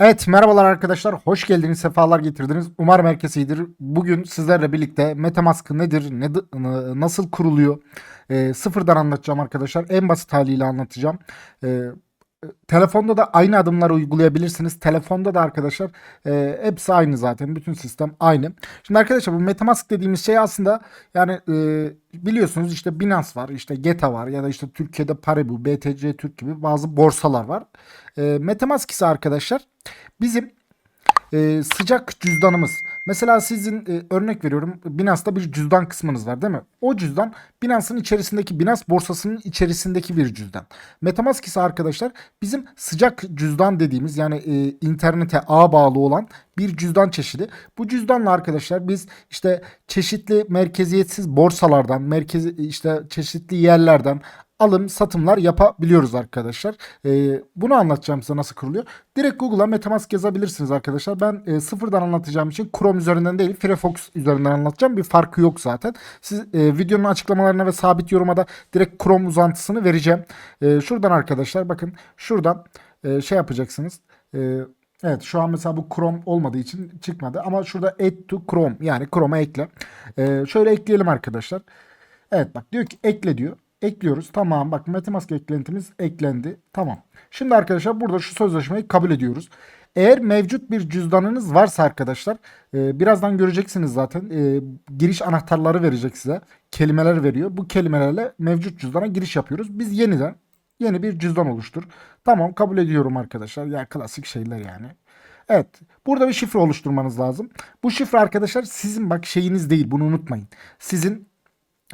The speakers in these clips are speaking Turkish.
Evet merhabalar arkadaşlar. Hoş geldiniz. Sefalar getirdiniz. Umarım herkes iyidir. Bugün sizlerle birlikte Metamask nedir? Ne, nasıl kuruluyor? Ee, sıfırdan anlatacağım arkadaşlar. En basit haliyle anlatacağım. Ee, telefonda da aynı adımları uygulayabilirsiniz. Telefonda da arkadaşlar e, hepsi aynı zaten. Bütün sistem aynı. Şimdi arkadaşlar bu Metamask dediğimiz şey aslında yani e, biliyorsunuz işte Binance var, işte Geta var ya da işte Türkiye'de Paribu, BTC Türk gibi bazı borsalar var. E, Metamask ise arkadaşlar bizim e, sıcak cüzdanımız. Mesela sizin e, örnek veriyorum Binance'da bir cüzdan kısmınız var değil mi? O cüzdan Binance'ın içerisindeki Binance borsasının içerisindeki bir cüzdan. Metamask ise arkadaşlar bizim sıcak cüzdan dediğimiz yani e, internete ağ bağlı olan bir cüzdan çeşidi. Bu cüzdanla arkadaşlar biz işte çeşitli merkeziyetsiz borsalardan, merkezi işte çeşitli yerlerden alım satımlar yapabiliyoruz arkadaşlar. Ee, bunu anlatacağım size nasıl kuruluyor. Direkt Google'a Metamask yazabilirsiniz arkadaşlar. Ben e, sıfırdan anlatacağım için Chrome üzerinden değil Firefox üzerinden anlatacağım. Bir farkı yok zaten. Siz e, videonun açıklamalarına ve sabit yoruma da direkt Chrome uzantısını vereceğim. E, şuradan arkadaşlar bakın şuradan e, şey yapacaksınız. E, Evet şu an mesela bu Chrome olmadığı için çıkmadı ama şurada add to Chrome yani Chrome'a ekle. E, şöyle ekleyelim arkadaşlar. Evet bak diyor ki ekle diyor. Ekliyoruz. Tamam bak Metamask eklentimiz eklendi. Tamam. Şimdi arkadaşlar burada şu sözleşmeyi kabul ediyoruz. Eğer mevcut bir cüzdanınız varsa arkadaşlar e, birazdan göreceksiniz zaten e, giriş anahtarları verecek size. Kelimeler veriyor. Bu kelimelerle mevcut cüzdana giriş yapıyoruz. Biz yeniden yeni bir cüzdan oluştur. Tamam kabul ediyorum arkadaşlar. Ya klasik şeyler yani. Evet. Burada bir şifre oluşturmanız lazım. Bu şifre arkadaşlar sizin bak şeyiniz değil. Bunu unutmayın. Sizin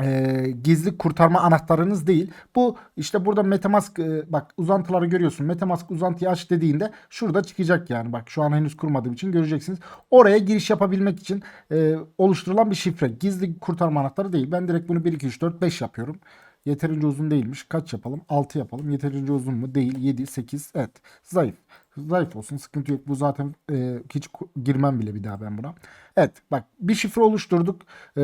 e, gizli kurtarma anahtarınız değil. Bu işte burada Metamask e, bak uzantıları görüyorsun. Metamask uzantıyı aç dediğinde şurada çıkacak yani. Bak şu an henüz kurmadığım için göreceksiniz. Oraya giriş yapabilmek için e, oluşturulan bir şifre. Gizli kurtarma anahtarı değil. Ben direkt bunu 1 2 3 4 5 yapıyorum. Yeterince uzun değilmiş. Kaç yapalım? 6 yapalım. Yeterince uzun mu? Değil. 7 8 evet. Zayıf. Zayıf olsun. Sıkıntı yok. Bu zaten e, hiç girmem bile bir daha ben buna. Evet bak bir şifre oluşturduk. E,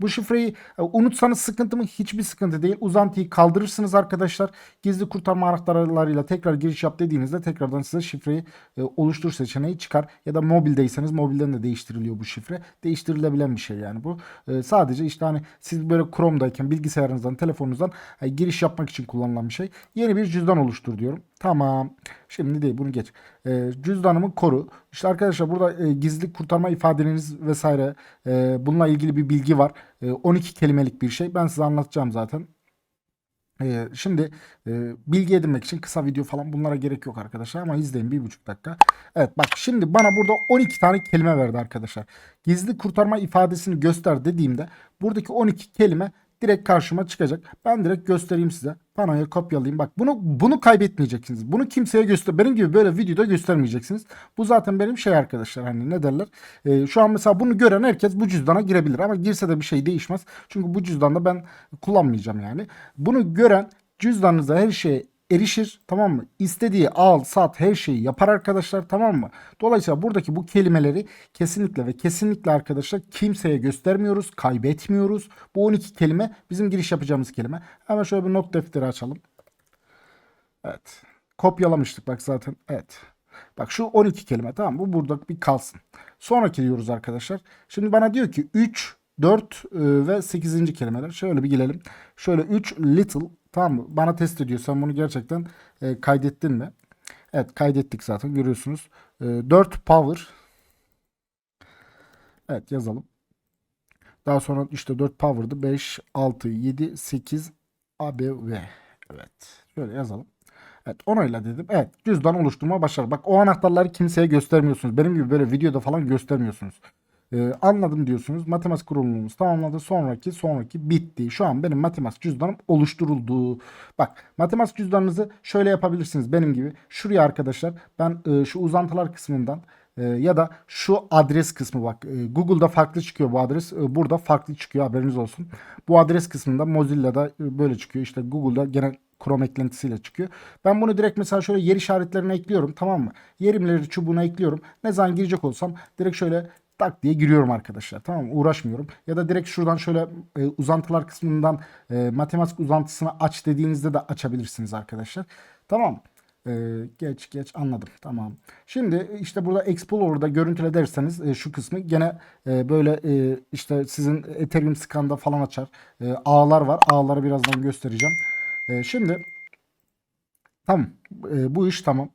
bu şifreyi e, unutsanız sıkıntı mı? Hiçbir sıkıntı değil. Uzantıyı kaldırırsınız arkadaşlar. Gizli kurtarma anahtarlarıyla tekrar giriş yap dediğinizde tekrardan size şifreyi e, oluştur seçeneği çıkar. Ya da mobildeyseniz mobilden de değiştiriliyor bu şifre. Değiştirilebilen bir şey yani bu. E, sadece işte hani siz böyle Chrome'dayken bilgisayarınızdan, telefonunuzdan e, giriş yapmak için kullanılan bir şey. Yeni bir cüzdan oluştur diyorum. Tamam. Şimdi değil bunu geç. E, cüzdanımı koru. İşte arkadaşlar burada e, gizli kurtarma ifadeniz vesaire e, bununla ilgili bir bilgi var. E, 12 kelimelik bir şey. Ben size anlatacağım zaten. E, şimdi e, bilgi edinmek için kısa video falan bunlara gerek yok arkadaşlar ama izleyin bir buçuk dakika. Evet bak şimdi bana burada 12 tane kelime verdi arkadaşlar. Gizli kurtarma ifadesini göster dediğimde buradaki 12 kelime direkt karşıma çıkacak. Ben direkt göstereyim size. Panoya kopyalayayım. Bak bunu bunu kaybetmeyeceksiniz. Bunu kimseye göster. Benim gibi böyle videoda göstermeyeceksiniz. Bu zaten benim şey arkadaşlar hani ne derler. Ee, şu an mesela bunu gören herkes bu cüzdana girebilir ama girse de bir şey değişmez. Çünkü bu cüzdanda ben kullanmayacağım yani. Bunu gören cüzdanınıza her şeye erişir tamam mı? İstediği al sat her şeyi yapar arkadaşlar tamam mı? Dolayısıyla buradaki bu kelimeleri kesinlikle ve kesinlikle arkadaşlar kimseye göstermiyoruz, kaybetmiyoruz. Bu 12 kelime bizim giriş yapacağımız kelime. Hemen şöyle bir not defteri açalım. Evet. Kopyalamıştık bak zaten. Evet. Bak şu 12 kelime tamam mı? Bu burada bir kalsın. Sonraki diyoruz arkadaşlar. Şimdi bana diyor ki 3, 4 e, ve 8. kelimeler. Şöyle bir gelelim. Şöyle 3 little tamam mı? Bana test ediyor. Sen bunu gerçekten e, kaydettin mi? Evet kaydettik zaten görüyorsunuz. E, 4 power. Evet yazalım. Daha sonra işte 4 power'dı. 5, 6, 7, 8 ABV. Evet. Şöyle yazalım. Evet onayla dedim. Evet cüzdan oluşturma başarı. Bak o anahtarları kimseye göstermiyorsunuz. Benim gibi böyle videoda falan göstermiyorsunuz. Ee, anladım diyorsunuz. Matematik kurulumumuz tamamladı. Sonraki sonraki bitti. Şu an benim matematik cüzdanım oluşturuldu. Bak matematik cüzdanınızı şöyle yapabilirsiniz benim gibi. Şuraya arkadaşlar ben e, şu uzantılar kısmından e, ya da şu adres kısmı bak e, Google'da farklı çıkıyor bu adres. E, burada farklı çıkıyor haberiniz olsun. Bu adres kısmında Mozilla'da böyle çıkıyor. İşte Google'da genel Chrome eklentisiyle çıkıyor. Ben bunu direkt mesela şöyle yer işaretlerine ekliyorum tamam mı? Yerimleri çubuğuna ekliyorum. Ne zaman girecek olsam direkt şöyle tak diye giriyorum arkadaşlar. Tamam mı? Uğraşmıyorum. Ya da direkt şuradan şöyle e, uzantılar kısmından e, matematik uzantısını aç dediğinizde de açabilirsiniz arkadaşlar. Tamam? Ee, geç geç anladım tamam. Şimdi işte burada Explorer'da görüntüle derseniz e, şu kısmı gene e, böyle e, işte sizin Ethereum Scan'da falan açar. E, ağlar var. Ağları birazdan göstereceğim. E, şimdi tamam E, bu iş tamam.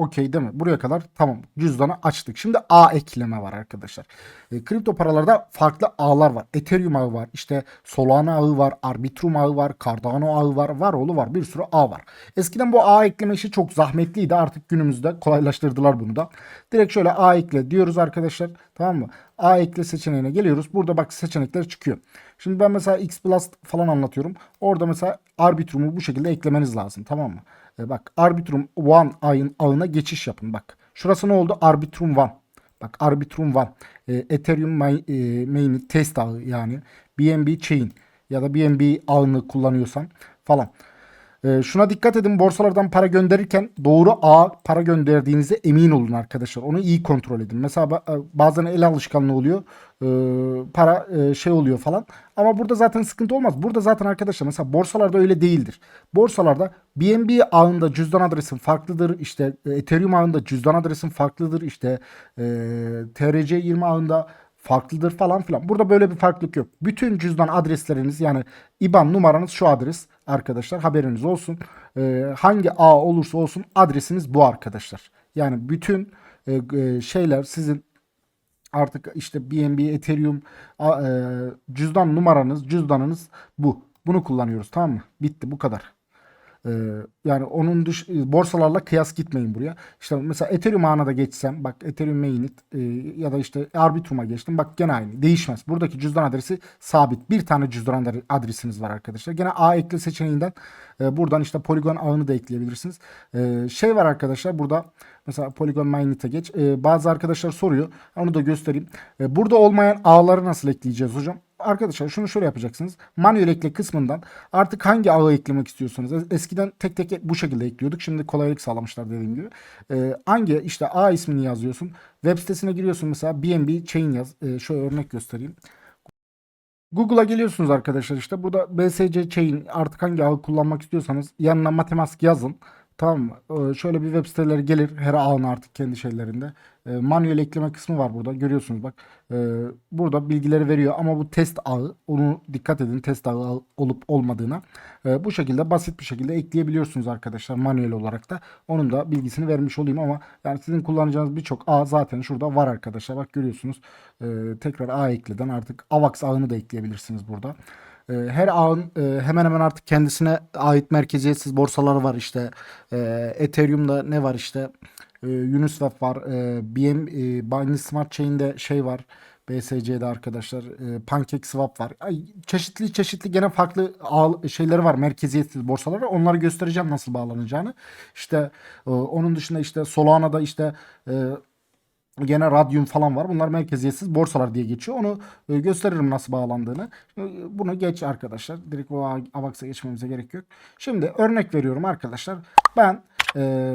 Okey değil mi? Buraya kadar tamam. Cüzdanı açtık. Şimdi ağ ekleme var arkadaşlar. E, kripto paralarda farklı ağlar var. Ethereum ağı var. işte Solana ağı var. Arbitrum ağı var. Cardano ağı var. Var oğlu var. Bir sürü ağ var. Eskiden bu ağ ekleme işi çok zahmetliydi. Artık günümüzde kolaylaştırdılar bunu da. Direkt şöyle ağ ekle diyoruz arkadaşlar. Tamam mı? Ağ ekle seçeneğine geliyoruz. Burada bak seçenekler çıkıyor. Şimdi ben mesela X Plus falan anlatıyorum. Orada mesela Arbitrum'u bu şekilde eklemeniz lazım. Tamam mı? E, bak Arbitrum One ayın ağına geçiş yapın. Bak şurası ne oldu? Arbitrum One. Bak Arbitrum One. E, Ethereum main, e, main'i test ağı yani. BNB Chain ya da BNB ağını kullanıyorsan falan. E, şuna dikkat edin borsalardan para gönderirken doğru ağa para gönderdiğinize emin olun arkadaşlar. Onu iyi kontrol edin. Mesela e, bazen el alışkanlığı oluyor. E, para e, şey oluyor falan. Ama burada zaten sıkıntı olmaz. Burada zaten arkadaşlar mesela borsalarda öyle değildir. Borsalarda BNB ağında cüzdan adresin farklıdır. İşte e, Ethereum ağında cüzdan adresin farklıdır. İşte e, TRC20 ağında farklıdır falan filan. Burada böyle bir farklılık yok. Bütün cüzdan adresleriniz yani IBAN numaranız şu adres arkadaşlar haberiniz olsun. Ee, hangi ağ olursa olsun adresiniz bu arkadaşlar. Yani bütün e, e, şeyler sizin artık işte BNB, Ethereum a- e, cüzdan numaranız, cüzdanınız bu. Bunu kullanıyoruz tamam mı? Bitti bu kadar. Ee, yani onun dış borsalarla kıyas gitmeyin buraya. İşte mesela Ethereum ağına da geçsem bak Ethereum mainnet e, ya da işte Arbitrum'a geçtim. Bak gene aynı. Değişmez. Buradaki cüzdan adresi sabit. Bir tane cüzdan adre- adresiniz var arkadaşlar. Gene ağ ekle seçeneğinden e, buradan işte Polygon ağını da ekleyebilirsiniz. E, şey var arkadaşlar burada mesela Polygon mainnet'e geç. E, bazı arkadaşlar soruyor. Onu da göstereyim. E, burada olmayan ağları nasıl ekleyeceğiz hocam? Arkadaşlar şunu şöyle yapacaksınız. Manuel ekle kısmından artık hangi ağı eklemek istiyorsanız. Es- Eskiden tek tek bu şekilde ekliyorduk. Şimdi kolaylık sağlamışlar dediğim gibi. Ee, hangi işte ağ ismini yazıyorsun. Web sitesine giriyorsun mesela BNB chain yaz. Ee, şöyle örnek göstereyim. Google'a geliyorsunuz arkadaşlar işte. Burada BSC chain artık hangi ağı kullanmak istiyorsanız yanına Metamask yazın. Tamam? Ee, şöyle bir web siteleri gelir her ağın artık kendi şeylerinde. Ee, manuel ekleme kısmı var burada. Görüyorsunuz bak. Ee, burada bilgileri veriyor ama bu test ağı. Onu dikkat edin test ağı olup olmadığına. Bu şekilde basit bir şekilde ekleyebiliyorsunuz arkadaşlar manuel olarak da. Onun da bilgisini vermiş olayım ama yani sizin kullanacağınız birçok ağ zaten şurada var arkadaşlar. Bak görüyorsunuz. Tekrar ağ ekleden artık AVAX ağını da ekleyebilirsiniz burada. Ee, Her ağın e, hemen hemen artık kendisine ait merkeziyetsiz borsaları var işte. Ee, Ethereum'da ne var işte? Ee, Uniswap var. Ee, BM, e, Binance Smart Chain'de şey var. BSC'de arkadaşlar. Ee, PancakeSwap var. Çeşitli çeşitli gene farklı şeyleri var. Merkeziyetsiz borsaları. Onları göstereceğim nasıl bağlanacağını. İşte e, onun dışında işte Solana'da işte e, Gene radyum falan var. Bunlar merkeziyetsiz borsalar diye geçiyor. Onu e, gösteririm nasıl bağlandığını. E, Bunu geç arkadaşlar. Direkt o AVAX'a geçmemize gerek yok. Şimdi örnek veriyorum arkadaşlar. Ben e,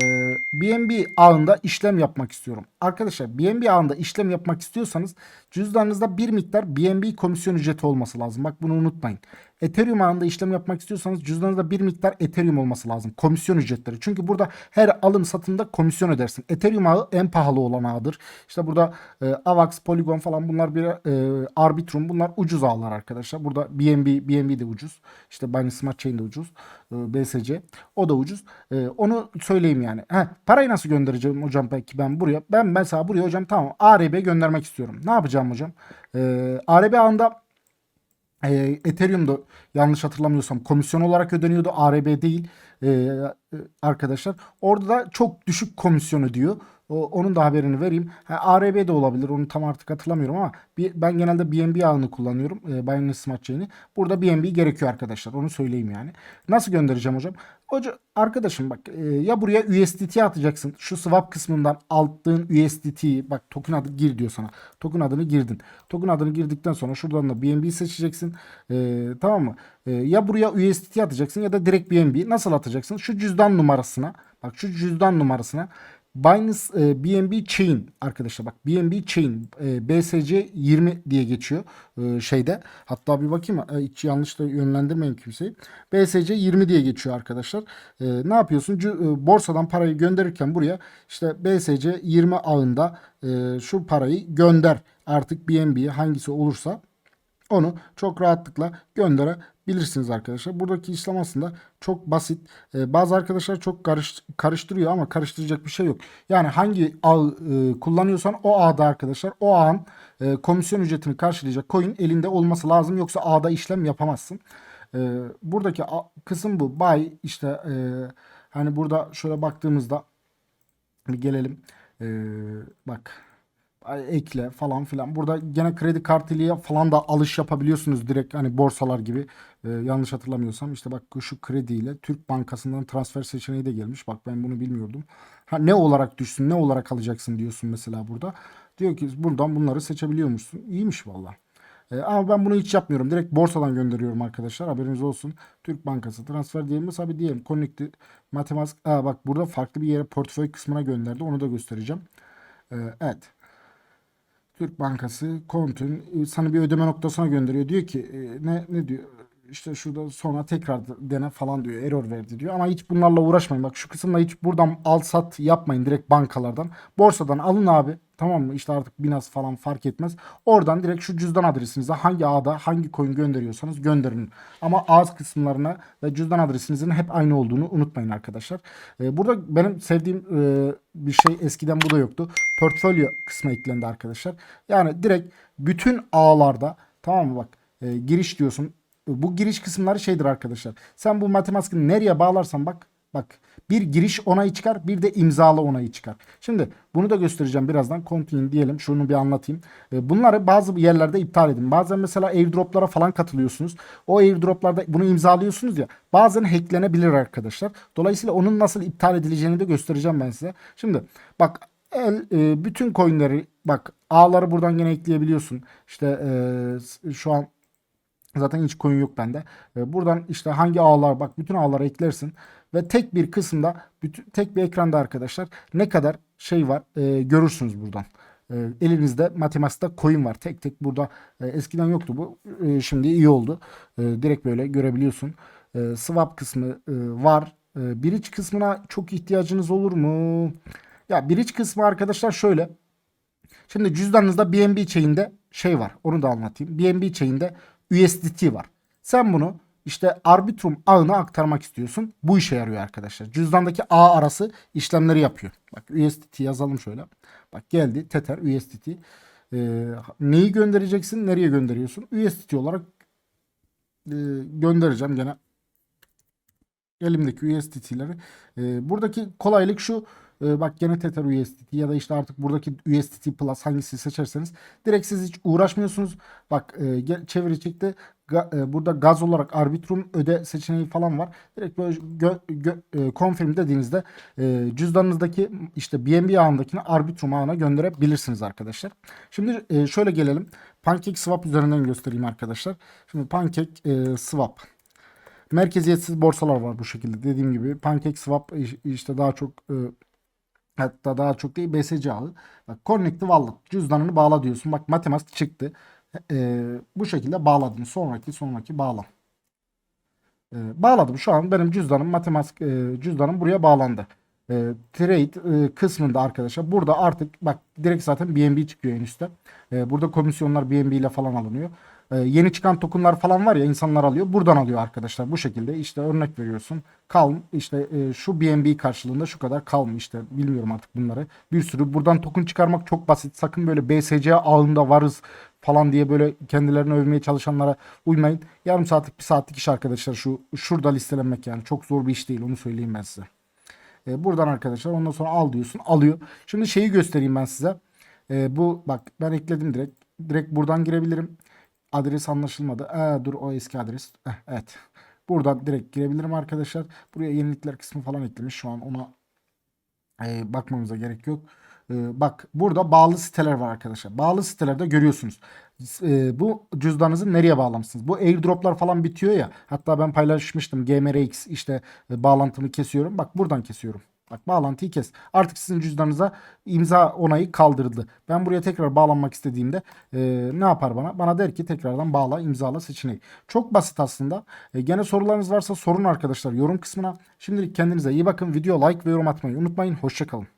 BNB ağında işlem yapmak istiyorum. Arkadaşlar BNB ağında işlem yapmak istiyorsanız cüzdanınızda bir miktar BNB komisyon ücreti olması lazım. Bak bunu unutmayın. Ethereum ağında işlem yapmak istiyorsanız cüzdanınızda bir miktar Ethereum olması lazım. Komisyon ücretleri. Çünkü burada her alım satımda komisyon ödersin. Ethereum ağı en pahalı olan ağdır. İşte burada e, Avax, Polygon falan bunlar bir e, Arbitrum bunlar ucuz ağlar arkadaşlar. Burada BNB, BNB de ucuz. İşte Binance Smart Chain de ucuz. E, BSC o da ucuz. E, onu söyleyeyim yani. Heh, parayı nasıl göndereceğim hocam peki ben buraya? Ben mesela buraya hocam tamam ARB göndermek istiyorum. Ne yapacağım hocam? E, ARB ağında e, Ethereum'da yanlış hatırlamıyorsam komisyon olarak ödeniyordu. ARB değil e, arkadaşlar. Orada da çok düşük komisyon ödüyor. O, onun da haberini vereyim. Ha, ARB de olabilir. Onu tam artık hatırlamıyorum ama bir, ben genelde BNB ağını kullanıyorum. E, Binance Smart Chain'i. Burada BNB gerekiyor arkadaşlar. Onu söyleyeyim yani. Nasıl göndereceğim hocam? Hoca arkadaşım bak e, ya buraya USDT atacaksın. Şu swap kısmından aldığın USDT'yi bak token adı gir diyor sana. Token adını girdin. Token adını girdikten sonra şuradan da BNB seçeceksin. E, tamam mı? E, ya buraya USDT atacaksın ya da direkt BNB. Nasıl atacaksın? Şu cüzdan numarasına bak şu cüzdan numarasına Binance e, BNB Chain arkadaşlar bak BNB Chain e, BSC 20 diye geçiyor e, şeyde. Hatta bir bakayım e, hiç yanlış da yönlendirmeyin kimseyi. BSC 20 diye geçiyor arkadaşlar. E, ne yapıyorsun? Cü- e, borsadan parayı gönderirken buraya işte BSC 20 ağında e, şu parayı gönder. Artık BNB hangisi olursa onu çok rahatlıkla gönderebilirsiniz arkadaşlar. Buradaki işlem aslında çok basit. Ee, bazı arkadaşlar çok karış, karıştırıyor ama karıştıracak bir şey yok. Yani hangi ağ e, kullanıyorsan o ağda arkadaşlar o ağın e, komisyon ücretini karşılayacak coin elinde olması lazım. Yoksa ağda işlem yapamazsın. Ee, buradaki kısım bu. Buy işte e, hani burada şöyle baktığımızda bir gelelim. Ee, bak ekle falan filan. Burada gene kredi kartıyla falan da alış yapabiliyorsunuz direkt hani borsalar gibi. Ee, yanlış hatırlamıyorsam işte bak şu krediyle Türk Bankası'ndan transfer seçeneği de gelmiş. Bak ben bunu bilmiyordum. Ha ne olarak düşsün, ne olarak alacaksın diyorsun mesela burada. Diyor ki buradan bunları seçebiliyormuşsun. İyiymiş valla. Ee, ama ben bunu hiç yapmıyorum. Direkt borsadan gönderiyorum arkadaşlar. Haberiniz olsun. Türk Bankası transfer diyelim. Mesela bir diyelim. Connect Matematik. Aa, bak burada farklı bir yere portföy kısmına gönderdi. Onu da göstereceğim. Ee, evet. Türk Bankası kontün e, sana bir ödeme noktasına gönderiyor. Diyor ki e, ne ne diyor? İşte şurada sonra tekrar dene falan diyor. Error verdi diyor. Ama hiç bunlarla uğraşmayın. Bak şu kısımda hiç buradan al sat yapmayın direkt bankalardan. Borsadan alın abi. Tamam mı? İşte artık Binance falan fark etmez. Oradan direkt şu cüzdan adresinize hangi ağda hangi coin gönderiyorsanız gönderin. Ama ağız kısımlarına ve cüzdan adresinizin hep aynı olduğunu unutmayın arkadaşlar. Ee, burada benim sevdiğim e, bir şey eskiden bu da yoktu. Portfolyo kısmı eklendi arkadaşlar. Yani direkt bütün ağlarda tamam mı bak e, giriş diyorsun. Bu giriş kısımları şeydir arkadaşlar. Sen bu matematikini nereye bağlarsan bak bak bir giriş onayı çıkar bir de imzalı onayı çıkar. Şimdi bunu da göstereceğim birazdan. Continue diyelim. Şunu bir anlatayım. E, Bunları bazı yerlerde iptal edin. Bazen mesela airdroplara falan katılıyorsunuz. O airdroplarda bunu imzalıyorsunuz ya. Bazen hacklenebilir arkadaşlar. Dolayısıyla onun nasıl iptal edileceğini de göstereceğim ben size. Şimdi bak el, e, bütün coinleri bak ağları buradan gene ekleyebiliyorsun. İşte e, şu an Zaten hiç coin yok bende. E, Buradan işte hangi ağlar bak bütün ağları eklersin ve tek bir kısımda bütün, tek bir ekranda arkadaşlar ne kadar şey var e, görürsünüz buradan. E, elinizde matematikte coin var. Tek tek burada e, eskiden yoktu bu. E, şimdi iyi oldu. E, direkt böyle görebiliyorsun. E, swap kısmı e, var. E, bridge kısmına çok ihtiyacınız olur mu? Ya bridge kısmı arkadaşlar şöyle. Şimdi cüzdanınızda BNB chain'de şey var. Onu da anlatayım. BNB chain'de USDT var. Sen bunu işte Arbitrum ağına aktarmak istiyorsun. Bu işe yarıyor arkadaşlar. Cüzdandaki ağ arası işlemleri yapıyor. Bak USDT yazalım şöyle. Bak geldi Tether USDT. Ee, neyi göndereceksin? Nereye gönderiyorsun? USDT olarak e, göndereceğim gene elimdeki USDT'leri. Ee, buradaki kolaylık şu. E, bak gene Tether USDT ya da işte artık buradaki USDT Plus hangisi seçerseniz direkt siz hiç uğraşmıyorsunuz. Bak e, çevirecekte ga- e, burada gaz olarak Arbitrum öde seçeneği falan var. Direkt böyle gö, gö, e, confirm dediğinizde e, cüzdanınızdaki işte BNB ağındakini Arbitrum ağına gönderebilirsiniz arkadaşlar. Şimdi e, şöyle gelelim. Pancake Swap üzerinden göstereyim arkadaşlar. Şimdi Pancake e, Swap. Merkeziyetsiz borsalar var bu şekilde. Dediğim gibi PancakeSwap iş- işte daha çok e, hatta daha çok değil BSC ağı. Bak Connect Wallet cüzdanını bağla diyorsun. Bak matematik çıktı. E, bu şekilde bağladın. Sonraki sonraki bağla. E, bağladım. Şu an benim cüzdanım matematik e, cüzdanım buraya bağlandı. E, trade e, kısmında arkadaşlar burada artık bak direkt zaten BNB çıkıyor en üstte. E, burada komisyonlar BNB ile falan alınıyor. E, yeni çıkan tokenlar falan var ya insanlar alıyor. Buradan alıyor arkadaşlar bu şekilde. işte örnek veriyorsun. Kalm işte e, şu BNB karşılığında şu kadar kalm işte bilmiyorum artık bunları. Bir sürü buradan token çıkarmak çok basit. Sakın böyle BSC ağında varız falan diye böyle kendilerini övmeye çalışanlara uymayın. Yarım saatlik bir saatlik iş arkadaşlar şu şurada listelenmek yani çok zor bir iş değil onu söyleyeyim ben size. E, buradan arkadaşlar ondan sonra al diyorsun alıyor. Şimdi şeyi göstereyim ben size. E, bu bak ben ekledim direkt. Direkt buradan girebilirim. Adres anlaşılmadı. Ee, dur o eski adres. Eh, evet. Buradan direkt girebilirim arkadaşlar. Buraya yenilikler kısmı falan eklemiş. Şu an ona e, bakmamıza gerek yok. E, bak burada bağlı siteler var arkadaşlar. Bağlı sitelerde görüyorsunuz. E, bu cüzdanınızı nereye bağlamışsınız? Bu airdroplar falan bitiyor ya. Hatta ben paylaşmıştım. GMRX işte e, bağlantımı kesiyorum. Bak buradan kesiyorum. Bak bağlantıyı kes. Artık sizin cüzdanınıza imza onayı kaldırıldı. Ben buraya tekrar bağlanmak istediğimde e, ne yapar bana? Bana der ki tekrardan bağla imzala seçeneği. Çok basit aslında. E, gene sorularınız varsa sorun arkadaşlar yorum kısmına. Şimdilik kendinize iyi bakın. Video like ve yorum atmayı unutmayın. Hoşçakalın.